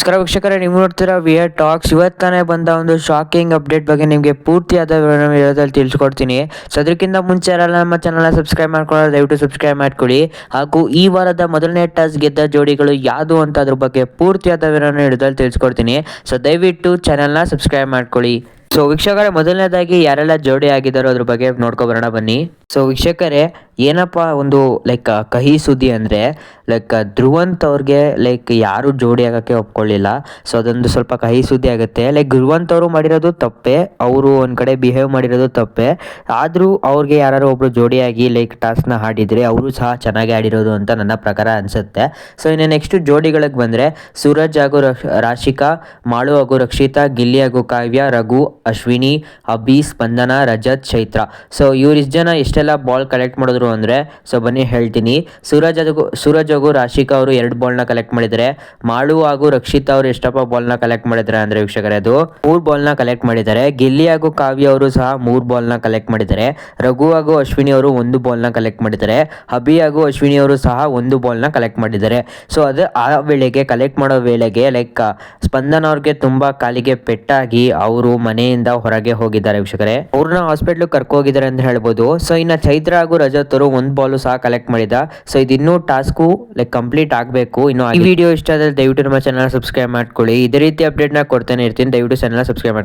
ನಮಸ್ಕಾರ ವೀಕ್ಷಕರೇ, ನೀವು ನೋಡ್ತೀರಾ ವಿ ಆರ್ ಟಾಕ್ಸ್ ಇವತ್ತಾನೆ ಬಂದ ಒಂದು ಶಾಕಿಂಗ್ ಅಪ್ಡೇಟ್ ಬಗ್ಗೆ ನಿಮಗೆ ಪೂರ್ತಿಯಾದ ವಿಡಿಯೋದಲ್ಲಿ ತಿಳಿಸ್ಕೊಡ್ತೀನಿ. ಸೊ ಅದಕ್ಕಿಂತ ಮುಂಚೆ ಎಲ್ಲ ನಮ್ಮ ಚಾನಲ್ನ ಸಬ್ಸ್ಕ್ರೈಬ್ ಮಾಡ್ಕೊಳ್ಳೋದು ದಯವಿಟ್ಟು ಸಬ್ಸ್ಕ್ರೈಬ್ ಮಾಡ್ಕೊಳ್ಳಿ. ಹಾಗೂ ಈ ವಾರದ ಮೊದಲನೇ ಟಾಸ್ ಗೆದ್ದ ಜೋಡಿಗಳು ಯಾವುದು ಅಂತ ಅದ್ರ ಬಗ್ಗೆ ಪೂರ್ತಿಯಾದ ಹಿಡಿದಲ್ಲಿ ತಿಳಿಸ್ಕೊಡ್ತೀನಿ. ಸೊ ದಯವಿಟ್ಟು ಚಾನಲ್ನ ಸಬ್ಸ್ಕ್ರೈಬ್ ಮಾಡ್ಕೊಳ್ಳಿ. ಸೊ ವೀಕ್ಷಕರೇ, ಮೊದಲನೇದಾಗಿ ಯಾರೆಲ್ಲ ಜೋಡಿ ಆಗಿದ್ದಾರೋ ಅದ್ರ ಬಗ್ಗೆ ನೋಡ್ಕೊಬರೋಣ ಬನ್ನಿ. ಸೊ ವೀಕ್ಷಕರೇ, ಏನಪ್ಪ ಒಂದು ಲೈಕ್ ಕಹಿ ಸುದ್ದಿ ಅಂದರೆ ಲೈಕ್ ಧ್ರುವಂತ್ ಅವ್ರಿಗೆ ಲೈಕ್ ಯಾರು ಜೋಡಿ ಆಗೋಕ್ಕೆ ಒಪ್ಕೊಳ್ಳಿಲ್ಲ. ಸೊ ಅದೊಂದು ಸ್ವಲ್ಪ ಕಹಿ ಸುದ್ದಿ ಆಗುತ್ತೆ. ಲೈಕ್ ಧ್ರುವಂತ್ ಅವರು ಮಾಡಿರೋದು ತಪ್ಪೇ, ಅವರು ಒಂದು ಕಡೆ ಬಿಹೇವ್ ಮಾಡಿರೋದು ತಪ್ಪೆ. ಆದರೂ ಅವ್ರಿಗೆ ಯಾರು ಒಬ್ಬರು ಜೋಡಿಯಾಗಿ ಲೈಕ್ ಟಾಸ್ಕ್ನ ಹಾಡಿದರೆ, ಅವರು ಸಹ ಚೆನ್ನಾಗಿ ಆಡಿರೋದು ಅಂತ ನನ್ನ ಪ್ರಕಾರ ಅನಿಸುತ್ತೆ. ಸೊ ಇನ್ನು ನೆಕ್ಸ್ಟ್ ಜೋಡಿಗಳಿಗೆ ಬಂದರೆ, ಸೂರಜ್ ಹಾಗೂ ರಕ್ಷ, ರಾಶಿಕಾ, ಮಾಳು ಹಾಗೂ ರಕ್ಷಿತಾ, ಗಿಲ್ಲಿ ಹಾಗೂ ಕಾವ್ಯ, ರಘು, ಅಶ್ವಿನಿ ಅಭಿ ಸ್ಪಂದನ, ರಜತ್, ಚೈತ್ರ. ಸೊ ಇವ್ರಿಷ್ಟು ಜನ ಎಷ್ಟೆಲ್ಲ ಬಾಲ್ ಕಲೆಕ್ಟ್ ಮಾಡಿದ್ರು ಅಂದರೆ ಸೊ ಬನ್ನಿ ಹೇಳ್ತೀನಿ. ಸೂರಜ್ ಹಾಗೂ ಸೂರಜ್ ಹಾಗೂ ರಾಶಿಕಾ ಅವರು ಎರಡು ಬಾಲ್ನ ಕಲೆಕ್ಟ್ ಮಾಡಿದ್ದಾರೆ ಮಾಳು ಹಾಗೂ ರಕ್ಷಿತಾ ಅವರು ಎಷ್ಟಪ್ಪ ಬಾಲ್ನ ಕಲೆಕ್ಟ್ ಮಾಡಿದ್ದಾರೆ ಅಂದರೆ ವೀಕ್ಷಕರೇ ಅದು ಮೂರು ಬಾಲ್ನ ಕಲೆಕ್ಟ್ ಮಾಡಿದ್ದಾರೆ. ಗಿಲ್ಲಿ ಹಾಗೂ ಕಾವ್ಯ ಅವರು ಸಹ ಮೂರು ಬಾಲ್ನ ಕಲೆಕ್ಟ್ ಮಾಡಿದ್ದಾರೆ. ರಘು ಹಾಗೂ ಅಶ್ವಿನಿ ಅವರು ಒಂದು ಬಾಲ್ನ ಕಲೆಕ್ಟ್ ಮಾಡಿದ್ದಾರೆ. ಅಭಿ ಹಾಗೂ ಅಶ್ವಿನಿ ಅವರು ಸಹ ಒಂದು ಬಾಲ್ನ ಕಲೆಕ್ಟ್ ಮಾಡಿದ್ದಾರೆ. ಸೊ ಅದು ಆ ವೇಳೆಗೆ ಕಲೆಕ್ಟ್ ಮಾಡೋ ವೇಳೆಗೆ ಲೈಕ್ ಸ್ಪಂದನ ಅವ್ರಿಗೆ ತುಂಬಾ ಕಾಲಿಗೆ ಪೆಟ್ಟಾಗಿ ಅವರು ಮನೆಯಿಂದ ಹೊರಗೆ ಹೋಗಿದ್ದಾರೆ ವೀಕ್ಷಕರೇ. ಅವ್ರನ್ನ ಹಾಸ್ಪಿಟ್ಲ್ ಕರ್ಕೋಗಿದ್ದಾರೆ ಅಂತ ಹೇಳ್ಬೋದು. ಸೊ ಇನ್ನ ಚೈತ್ರ ಹಾಗೂ ರಜತ್ ಅವರು ಒಂದು ಬಾಲು ಸಹ ಕಲೆಕ್ಟ್ ಮಾಡಿದ. ಸೊ ಇದಿನ್ನೂ ಟಾಸ್ಕು ಲೈಕ್ ಕಂಪ್ಲೀಟ್ ಆಗಬೇಕು. ಇನ್ನು ಈ ವಿಡಿಯೋ ಇಷ್ಟ ಆದರೆ ದಯವಿಟ್ಟು ನಮ್ಮ ಚಾನಲ್ ಸಬ್ಸ್ಕ್ರೈಬ್ ಮಾಡ್ಕೊಳ್ಳಿ. ಇದೇ ರೀತಿ ಅಪ್ಡೇಟ್ನ ಕೊಡ್ತಾನೆ ಇರ್ತೀನಿ. ದಯವಿಟ್ಟು ಚಾನಲ್ ಸಬ್ಸ್ಕ್ರೈಬ್ ಮಾಡಿ